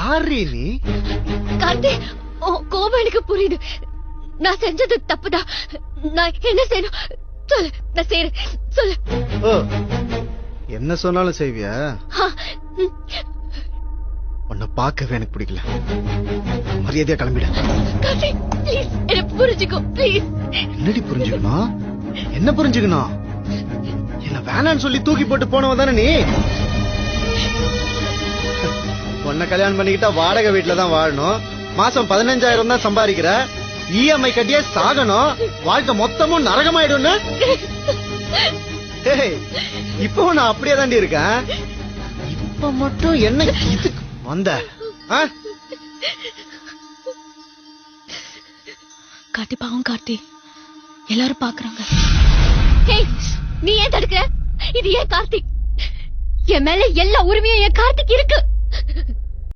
நீ கார்த்தி கோபம் எனக்கு புரியுது. நான் செஞ்சது தப்புதான். நான் என்ன செய்யணும்? சொல்லு நான் செய்யறேன். சொல்லு. என்ன சொன்னாலும் செய்வியா. உன்னை பார்க்கவே எனக்கு பிடிக்கல. மரியாதையா கிளம்பிட. என்ன புரிஞ்சுக்கோ ப்ளீஸ் என்னடி புரிஞ்சுக்கணும்? என்ன புரிஞ்சுக்கணும்? என்ன வேணான்னு சொல்லி தூக்கி போட்டு போனவன் தானே நீ? உன்னை கல்யாணம் பண்ணிக்கிட்டா வாடகை வீட்டுல தான் வாழணும். மாசம் பதினஞ்சாயிரம் தான் சம்பாதிக்கிற. இஎம்ஐ கட்டியே சாகணும். வாழ்க்கை மொத்தமும் நரகமாயிடும்னு? ஏய், இப்பவும் நான் அப்படியே தாண்டி இருக்கேன். இப்ப மட்டும் என்ன இதுக்கு வந்த? ஆ? கார்த்தி பாவம் கார்த்தி எல்லாரும் பாக்குறாங்க. நீ ஏன் தடுக்கிற? இது ஏன் கார்த்திக்? என் மேல எல்லா உரிமையும் என் கார்த்திக் இருக்கு.